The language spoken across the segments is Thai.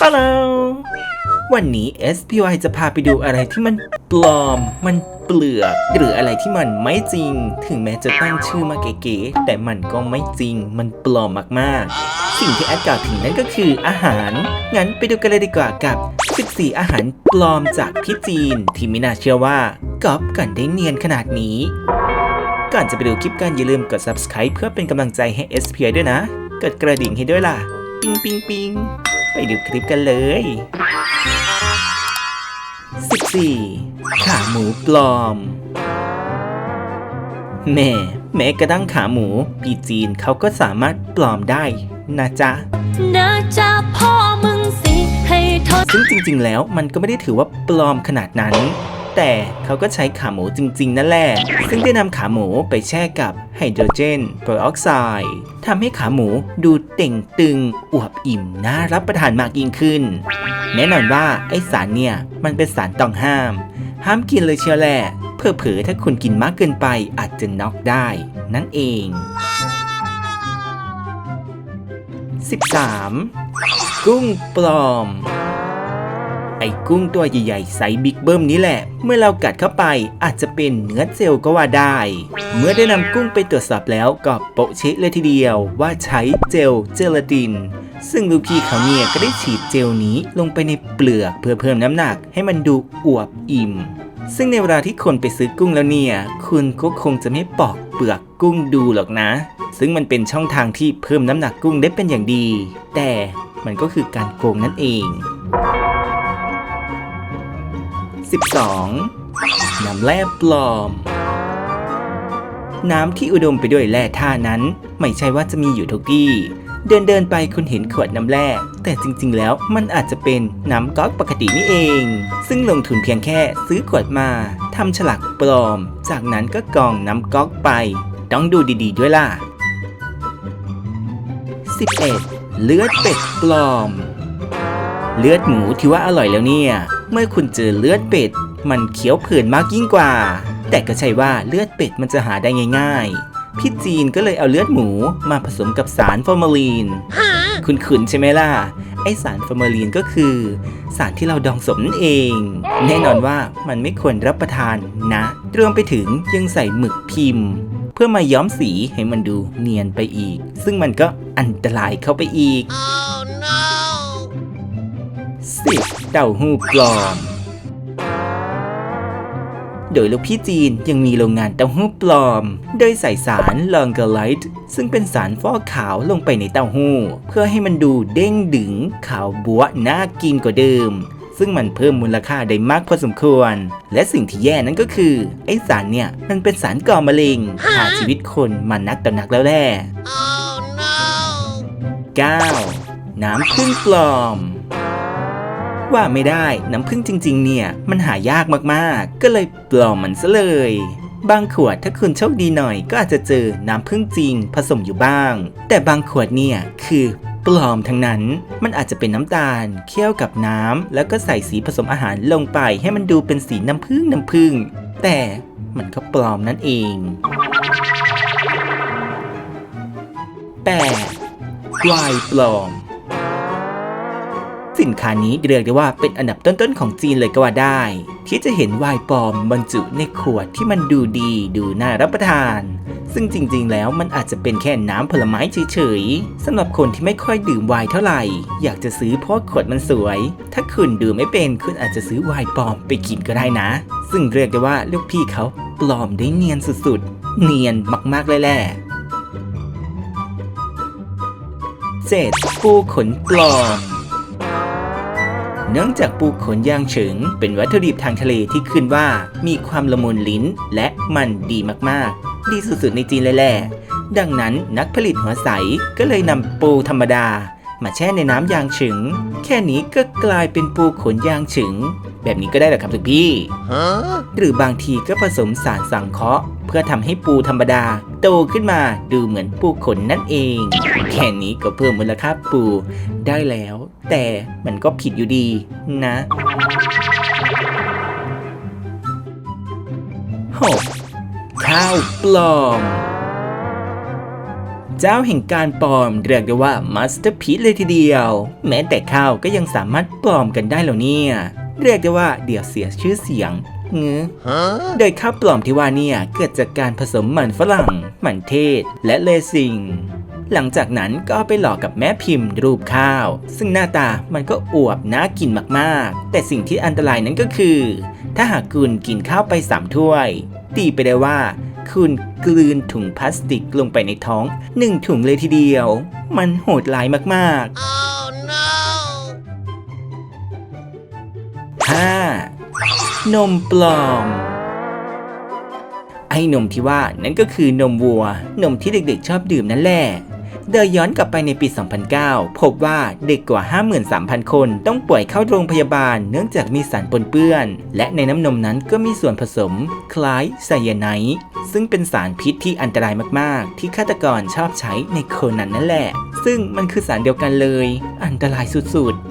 ปะเราวันนี้ SPY จะพาไปดูอะไรที่มันปลอม มันเปลือก หรืออะไรที่มันไม่จริง ถึงแม้จะตั้งชื่อมาเก๋ๆ แต่มันก็ไม่จริง มันปลอมมากๆ สิ่งที่แอดกล่าวถึงนั่นก็คืออาหาร งั้นไปดูกันเลยดีกว่ากับ 14 อาหารปลอมจากพี่จีน ที่ไม่น่าเชื่อว่าก๊อปกันได้เนียนขนาดนี้ ก่อนจะไปดูคลิปกันอย่าลืมกด subscribe เพื่อเป็นกำลังใจให้ SPI ด้วยนะ กดกระดิ่งให้ด้วยล่ะ ปิงปิงปิง ไปดูคลิปกันเลย 14. ขาหมูปลอม แม่ แม้กระทั่งขาหมูปีจีนเขาก็สามารถปลอมได้นะจ๊ะน่าจะพ่อมึงสิให้ทนซึ่งจริง ๆ แล้วมันก็ไม่ได้ถือว่าปลอมขนาดนั้น แต่เขาก็ใช้ขาหมูจริง ๆ นั่นแหละ ซึ่งได้นำขาหมูไปแช่กับไฮโดรเจนเปอร์ออกไซด์ทำให้ขาหมูดูเต่งตึง อวบอิ่มน่ารับประทานมากยิ่งขึ้น แน่นอนว่าไอสารเนี่ย มันเป็นสารต้องห้าม ห้ามกินเลยเชียวแหละเพื่อเผอถ้าคุณกินมากเกินไปอาจจะน็อกได้ นั่นเอง 13. กุ้งปลอม ไอ้กุ้งตัวใหญ่ๆไซส์บิ๊กเบิ้มนี้แหละ เมื่อเรากัดเข้าไปอาจจะเป็นเนื้อเจลก็ว่าได้ เมื่อได้นำกุ้งไปตรวจสอบแล้วก็โปะเชะเลยทีเดียวว่าใช้เจลเจลาติน ซึ่งลูกพี่เขาเนี่ยก็ได้ฉีดเจลนี้ลงไปในเปลือกเพื่อเพิ่มน้ำหนักให้มันดูอวบอิ่ม ซึ่งในเวลาที่คนไปซื้อกุ้งแล้วเนี่ย คุณก็คงจะไม่ปอกเปลือกกุ้งดูหรอกนะ ซึ่งมันเป็นช่องทางที่เพิ่มน้ำหนักกุ้งได้เป็นอย่างดี แต่มันก็คือการโกงนั่นเอง 12. น้ำแร่ปลอม น้ำที่อุดมไปด้วยแร่ธาตุนั้น ไม่ใช่ว่าจะมีอยู่ทุกที่ เดินเดินไปคุณเห็นขวดน้ำแร่ แต่จริง ๆ แล้วมันอาจจะเป็นน้ำก๊อกปกตินี่เอง ซึ่งลงทุนเพียงแค่ซื้อขวดมาทำฉลากปลอม จากนั้นก็กรองน้ำก๊อกไป ต้องดูดี ๆ ด้วยล่ะ 11. เลือดเป็ดปลอม เลือดหมูที่ว่าอร่อยแล้วเนี่ย เมื่อคุณเจอเลือดเป็ด มันเคี้ยวเพลินมากยิ่งกว่า แต่ก็ใช่ว่าเลือดเป็ดมันจะหาได้ง่าย ๆ พี่จีนก็เลยเอาเลือดหมูมาผสมกับสารฟอร์มาลีน คุณขุนใช่ไหมล่ะ ไอสารฟอร์มาลีนก็คือ สารที่เราดองสมนั่นเอง แน่นอนว่ามันไม่ควรรับประทานนะรวมไปถึงยังใส่หมึกพิมพ์ เพื่อมาย้อมสีให้มันดูเนียนไปอีก ซึ่งมันก็อันตรายเข้าไปอีก เต้าหู้ปลอม โดยลูกพี่จีนยังมีโรงงานเต้าหู้ปลอม โดยใส่สารลองเกอร์ไลท์ซึ่งเป็นสารฟอกขาวลงไปในเต้าหู้ เพื่อให้มันดูเด้งดึงขาวบัวน่ากินกว่าเดิมซึ่งมันเพิ่มมูลค่าได้มากพอสมควร และสิ่งที่แย่นั่นก็คือ ไอสารเนี่ย มันเป็นสารก่อมะเร็งฆ่าชีวิตคนมานักต่อนักแล้วแหละ 9. น้ำผึ้งปลอม ว่าไม่ได้น้ำผึ้งจริง ๆ เนี่ย มันหายากมากๆ ก็เลยปลอมมันซะเลย บางขวดถ้าคุณโชคดีหน่อยก็อาจจะเจอน้ำผึ้งจริงผสมอยู่บ้าง แต่บางขวดเนี่ยคือปลอมทั้งนั้น มันอาจจะเป็นน้ำตาล เคี่ยวกับน้ำแล้วก็ใส่สีผสมอาหารลงไปให้มันดูเป็นสีน้ำผึ้งน้ำผึ้งแต่มันก็ปลอมนั่นเอง 8. วายปลอม สินค้านี้เรียกได้ว่าเป็นอันดับต้นๆของจีนเลยก็ว่าได้ ที่จะเห็นไวน์ปลอมบรรจุในขวดที่มันดูดีดูน่ารับประทาน ซึ่งจริงๆ แล้วมันอาจจะเป็นแค่น้ำผลไม้เฉยๆสำหรับคนที่ไม่ค่อยดื่มไวน์เท่าไหร่ อยากจะซื้อเพราะขวดมันสวย ถ้าคุณดื่มไม่เป็นคุณอาจจะซื้อไวน์ปลอมไปกินก็ได้นะ ซึ่งเรียกได้ว่าลูกพี่เขาปลอมได้เนียนสุดๆ เนียนมากๆเลยแหละ 7. ปูขนปลอม เนื่องจากปูขนยางเฉิง เป็นวัตถุดิบทางทะเลที่ขึ้นว่า มีความละมุนลิ้นและมันดีมากๆ ดีสุดๆในจีนเลยแหละดังนั้นนักผลิตหัวใสก็เลยนำปูธรรมดา มาแช่ในน้ำยางเฉิงแค่นี้ก็กลายเป็นปูขนยางเฉิงแบบนี้ก็ได้เหรอครับทุกพี่ หรือบางทีก็ผสมสารสังเคราะห์ เพื่อทำให้ปูธรรมดา โตขึ้นมาดูเหมือนปูขนนั่นเอง แค่นี้ก็เพิ่มมูลค่าปูได้แล้ว แต่มันก็ผิดอยู่ดีนะ 6. ข้าวปลอม เจ้าแห่งการปลอมเรียกได้ว่ามาสเตอร์พีซเลยทีเดียว แม้แต่ข้าวก็ยังสามารถปลอมกันได้แล้วเนี่ย เรียกได้ว่าเดี๋ยวเสียชื่อเสียงเงื้อโดยข้าวปลอมที่ว่าเนี่ยเกิดจากการผสมมันฝรั่ง มันเทศ และเลซิง หลังจากนั้นก็เอาไปหลอกกับแม่พิมพ์รูปข้าว ซึ่งหน้าตามันก็อวบน่ากินมากๆ แต่สิ่งที่อันตรายนั้นก็คือ ถ้าหากคุณกินข้าวไปสามถ้วย ตีไปได้ว่า คุณกลืนถุงพลาสติกลงไปในท้องหนึ่งถุงเลยทีเดียว มันโหดร้ายมากๆ 5. นมปลอม ไอ้นมที่ว่านั่นก็คือนมวัว นมที่เด็กๆชอบดื่มนั่นแหละ โดยย้อนกลับไปในปี 2009 พบว่าเด็กกว่า 53,000 คนต้องป่วยเข้าโรงพยาบาลเนื่องจากมีสารปนเปื้อน และในน้ำนมนั้นก็มีส่วนผสม คล้ายไซยาไนด์ซึ่งเป็นสารพิษที่อันตรายมากๆ ที่ฆาตกรชอบใช้ในโคนันนั่นแหละ ซึ่งมันคือสารเดียวกันเลย อันตรายสุดๆ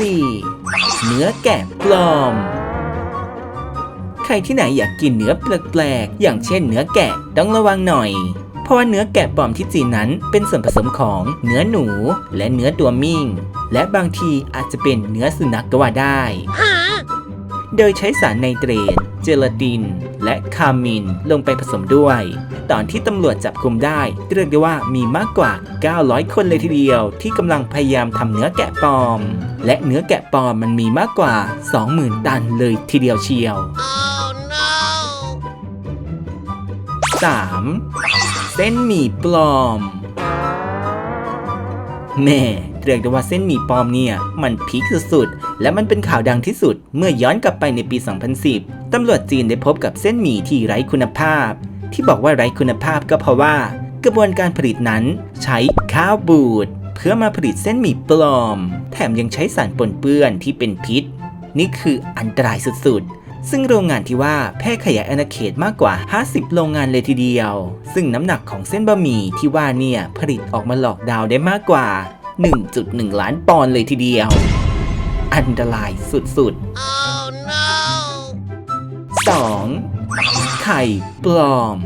4. เนื้อแกะปลอม รที่ไหนอยากกินเนื้อแปลกๆ อย่างเช่นเนื้อแกะต้องระวังหน่อย เพราะว่าเนื้อแกะปลอมที่จีนนั้นเป็นส่วนผสมของเนื้อหนู และเนื้อตัวมิ่ง และบางทีอาจจะเป็นเนื้อสุนัขก็ว่าได้ โดยใช้สารไนเตรต เจลาติน และคามินลงไปผสมด้วย ตอนที่ตำรวจจับกุมได้เรียกได้ว่ามีมากกว่า 900 คนเลยทีเดียว ที่กำลังพยายามทำเนื้อแกะปลอมและเนื้อแกะปลอมมันมีมากกว่า 20,000 ตันเลยทีเดียวเชียว 3. เส้นหมี่ปลอมแม่เรียกได้ว่าเส้นหมี่ปลอมเนี่ยมันพีคสุดๆ และมันเป็นข่าวดังที่สุดเมื่อย้อนกลับไปในปี 2010 ตำรวจจีนได้พบกับเส้นหมี่ที่ไร้คุณภาพ ที่บอกว่าไร้คุณภาพก็เพราะว่า กระบวนการผลิตนั้นใช้ข้าวบูดเพื่อมาผลิตเส้นหมี่ปลอม แถมยังใช้สารปนเปื้อนที่เป็นพิษ นี่คืออันตรายสุดๆ ซึ่งโรงงานที่ว่าแพร่ขยายอาณาเขตมากกว่า 50 โรงงานเลยทีเดียว ซึ่งน้ำหนักของเส้นบะหมี่ที่ว่าเนี่ยผลิตออกมาหลอกดาวได้มากกว่า 1.1 ล้านปอนด์เลยทีเดียว อันตรายสุดๆ 2. ไข่ปลอม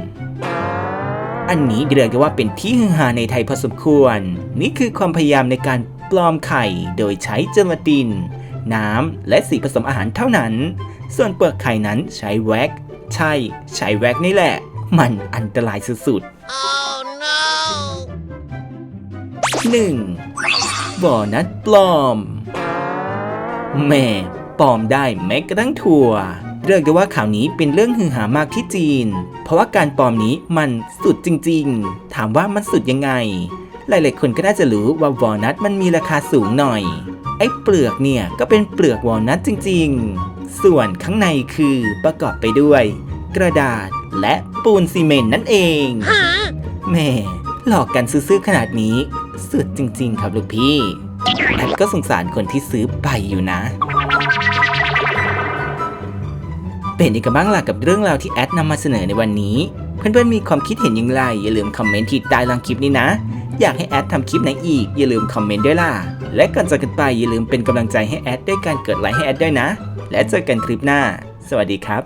อันนี้เรียกได้ว่าเป็นที่ฮือฮาในไทยพอสมควร นี่คือความพยายามในการปลอมไข่ โดยใช้เจลาติน น้ำ และสีผสมอาหารเท่านั้น ส่วนเปลือกไข่นั้นใช้แว็ก ใช่ ใช้แว็กนี่แหละ มันอันตรายสุดๆ 1. วอลนัทปลอม แม่ปลอมได้แม้กระทั่งถั่วเรียกได้ว่าข่าวนี้เป็นเรื่องฮือหามากที่จีน เพราะว่าการปลอมนี้มันสุดจริง ๆ ถามว่ามันสุดยังไง หลายๆคนก็น่าจะรู้ว่าวอลนัทมันมีราคาสูงหน่อย ไอ้เปลือกเนี่ยก็เป็นเปลือกวอลนัทจริงๆ ส่วนข้างในคือประกอบไปด้วย กระดาษและปูนซีเมนต์นั่นเองแม่หลอกกันซื้อๆขนาดนี้ สุดจริง ๆ ครับลูกพี่แอดก็สงสารคนที่ซื้อไปอยู่นะ เป็นอีกบ้างล่ะกับเรื่องราวที่แอดนำมาเสนอในวันนี้ เพื่อนๆมีความคิดเห็นอย่างไร อย่าลืมคอมเมนต์ที่ใต้ล่างคลิปนี้นะ อยากให้แอดทำคลิปไหนอีก อย่าลืมคอมเมนต์ด้วยล่ะ และก่อนจากกันไปอย่าลืมเป็นกำลังใจให้แอดด้วยการกดไลค์ให้แอดด้วยนะ และเจอกันคลิปหน้า สวัสดีครับ